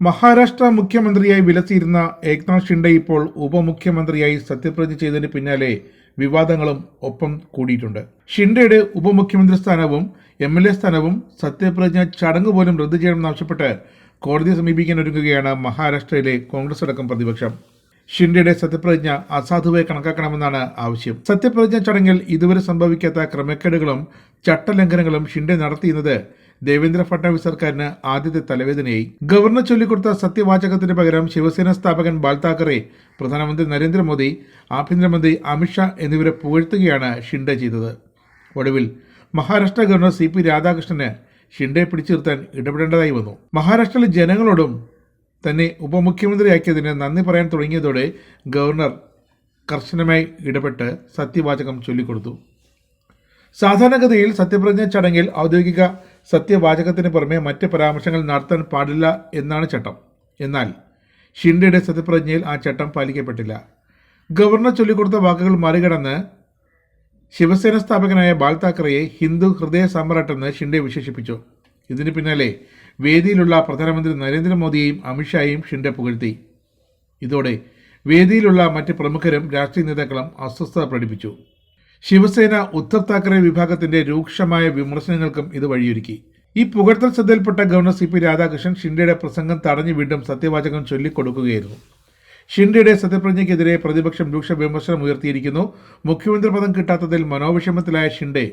മഹാരാഷ്ട്ര മുഖ്യമന്ത്രിയായി വിലസിയിരുന്ന ഏക്നാഥ് ഷിൻഡെ ഇപ്പോൾ ഉപമുഖ്യമന്ത്രിയായി സത്യപ്രതിജ്ഞ ചെയ്തതിന് പിന്നാലെ വിവാദങ്ങളും ഒപ്പം കൂടിയിട്ടുണ്ട്. ഷിൻഡെയുടെ ഉപമുഖ്യമന്ത്രി സ്ഥാനവും എം എൽ എ സ്ഥാനവും സത്യപ്രതിജ്ഞ ചടങ്ങ് പോലും റദ്ദു ചെയ്യണമെന്നാവശ്യപ്പെട്ട് കോടതിയെ സമീപിക്കാൻ ഒരുങ്ങുകയാണ് മഹാരാഷ്ട്രയിലെ കോൺഗ്രസ് അടക്കം പ്രതിപക്ഷം. ഷിൻഡെയുടെ സത്യപ്രതിജ്ഞ അസാധുവായി കണക്കാക്കണമെന്നാണ് ആവശ്യം. സത്യപ്രതിജ്ഞ ചടങ്ങിൽ ഇതുവരെ സംഭവിക്കാത്ത ക്രമക്കേടുകളും ചട്ടലംഘനങ്ങളും ഷിൻഡെ നടത്തിയെന്നത് ദേവേന്ദ്ര ഫട്നാവിസ് സർക്കാരിന് ആദ്യത്തെ തലവേദനയായി. ഗവർണർ ചൊല്ലിക്കൊടുത്ത സത്യവാചകത്തിന് പകരം ശിവസേന സ്ഥാപകൻ ബാൽ താക്കറെ പ്രധാനമന്ത്രി നരേന്ദ്രമോദി ആഭ്യന്തരമന്ത്രി അമിത്ഷാ എന്നിവരെ പുകഴ്ത്തുകയാണ് ഷിൻഡെ ചെയ്തത്. ഒടുവിൽ മഹാരാഷ്ട്ര ഗവർണർ സി പി രാധാകൃഷ്ണന് ഷിൻഡെ പിടിച്ചു നിർത്താൻ ഇടപെടേണ്ടതായി വന്നു. മഹാരാഷ്ട്രയിലെ ജനങ്ങളോടും തന്നെ ഉപമുഖ്യമന്ത്രിയാക്കിയതിന് നന്ദി പറയാൻ തുടങ്ങിയതോടെ ഗവർണർ കർശനമായി ഇടപെട്ട് സത്യവാചകം ചൊല്ലിക്കൊടുത്തു. സാധാരണഗതിയിൽ സത്യപ്രതിജ്ഞ ചടങ്ങിൽ ഔദ്യോഗിക സത്യവാചകത്തിന് പുറമെ മറ്റ് പരാമർശങ്ങൾ നടത്താൻ പാടില്ല എന്നാണ് ചട്ടം. എന്നാൽ ഷിൻഡയുടെ സത്യപ്രതിജ്ഞയിൽ ആ ചട്ടം പാലിക്കപ്പെട്ടില്ല. ഗവർണർ ചൊല്ലിക്കൊടുത്ത വാക്കുകൾ മറികടന്ന് ശിവസേന സ്ഥാപകനായ ബാൽ താക്കറയെ ഹിന്ദു ഹൃദയ സമ്രാട്ടെന്ന് ഷിൻഡെ വിശേഷിപ്പിച്ചു. ഇതിന് പിന്നാലെ വേദിയിലുള്ള പ്രധാനമന്ത്രി നരേന്ദ്രമോദിയെയും അമിത്ഷായെയും ഷിൻഡെ പുകഴ്ത്തി. ഇതോടെ വേദിയിലുള്ള മറ്റ് പ്രമുഖരും രാഷ്ട്രീയ നേതാക്കളും അസ്വസ്ഥത പ്രകടിപ്പിച്ചു. ശിവസേന ഉദ്ധവ് താക്കറെ വിഭാഗത്തിന്റെ രൂക്ഷമായ വിമർശനങ്ങൾക്കും ഇത് വഴിയൊരുക്കി. ഈ പുകഴ്ത്തൽ ശ്രദ്ധയിൽപ്പെട്ട ഗവർണർ സി പി രാധാകൃഷ്ണൻ ഷിൻഡയുടെ പ്രസംഗം തടഞ്ഞു വീണ്ടും സത്യവാചകം ചൊല്ലിക്കൊടുക്കുകയായിരുന്നു. ഷിൻഡയുടെ സത്യപ്രതിജ്ഞയ്ക്കെതിരെ പ്രതിപക്ഷം രൂക്ഷ വിമർശനം ഉയർത്തിയിരിക്കുന്നു. മുഖ്യമന്ത്രി പദം കിട്ടാത്തതിൽ മനോവിഷമത്തിലായ ഷിൻഡെ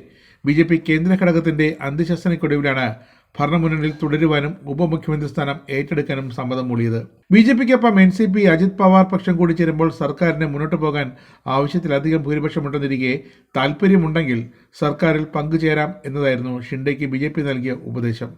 ബി ജെ പി കേന്ദ്ര ഘടകത്തിന്റെ അന്ത്യശാസനയ്ക്കൊടുവിലാണ് ഭരണമുന്നണിയിൽ തുടരുവാനും ഉപമുഖ്യമന്ത്രി സ്ഥാനം ഏറ്റെടുക്കാനും സമ്മതം മൂളിയത്. B J പിക്കൊപ്പം N C P Ajit Pawar പക്ഷം കൂടി ചേരുമ്പോൾ സർക്കാരിന് മുന്നോട്ട് പോകാൻ ആവശ്യത്തിലധികം ഭൂരിപക്ഷമുണ്ടെന്നിരിക്കെ താൽപ്പര്യമുണ്ടെങ്കിൽ സർക്കാരിൽ പങ്കുചേരാം എന്നതായിരുന്നു ഷിൻഡെയ്ക്ക് ബി നൽകിയ ഉപദേശം.